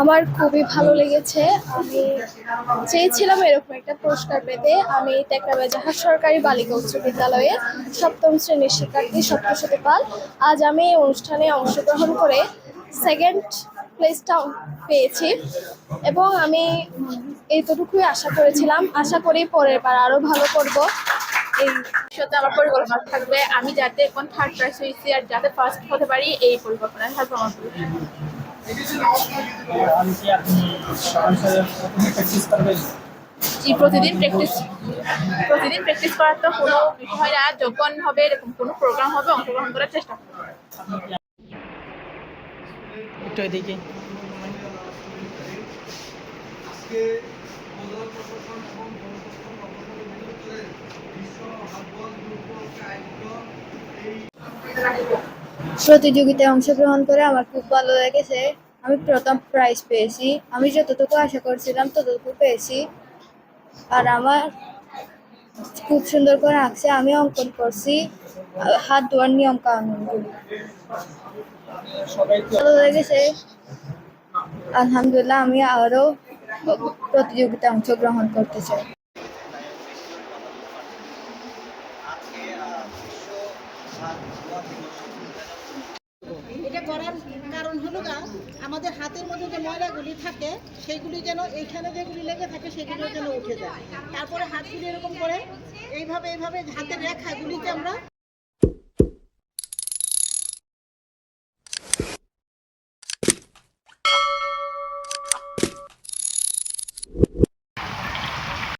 আমার খুবই ভালো লেগেছে। আমি চেয়েছিলাম এরকম একটা পুরস্কার পেতে। আমি টেকরাবে জাহাজ সরকারি বালিকা উচ্চ বিদ্যালয়ের সপ্তম শ্রেণির শিক্ষার্থী সপ্তশতী পাল। আজ আমি এই অনুষ্ঠানে অংশগ্রহণ করে সেকেন্ড প্লেসটা পেয়েছি এবং আমি এইটুকুই আশা করেছিলাম। আশা করি পরের বার আরও ভালো করব। এই ভবিষ্যতে আমার পরিকল্পনা থাকবে। আমি যাতে এখন থার্ড প্রাইজ হয়েছি আর যাতে ফার্স্ট হতে পারি, এই পরিকল্পনা থাকবে আমার সাথে প্রতিদিন প্র্যাকটিস প্রতিদিন প্র্যাকটিস করার তো কোনো বিষয় না। যখন হবে, এরকম কোনো প্রোগ্রাম হবে, অংশগ্রহণ করার চেষ্টা করব। একটু প্রতিযোগিতায় অংশগ্রহণ করে আমার খুব ভালো লেগেছে। আমি প্রথম প্রাইজ পেয়েছি। আমি যতটুকু আশা করছিলাম ততটুকু পেয়েছি। আর আমার খুব সুন্দর করে আঁকছে আমি অঙ্কন করছি। হাত ধোয়ার নিয়ম কানুনগুলি তো ভালো লেগেছে। আলহামদুলিল্লাহ আমি আরও প্রতিযোগিতায় অংশগ্রহণ করতে চাই। এটা করার কারণ হলো না আমাদের হাতের মধ্যে যে ময়লাগুলি থাকে, সেগুলি যেন এইখানে যেগুলি লেগে থাকে, সেগুলো যেন উঠে যায়। তারপরে হাতগুলি এরকম করে, এইভাবে এইভাবে হাতের রেখাগুলিকে আমরা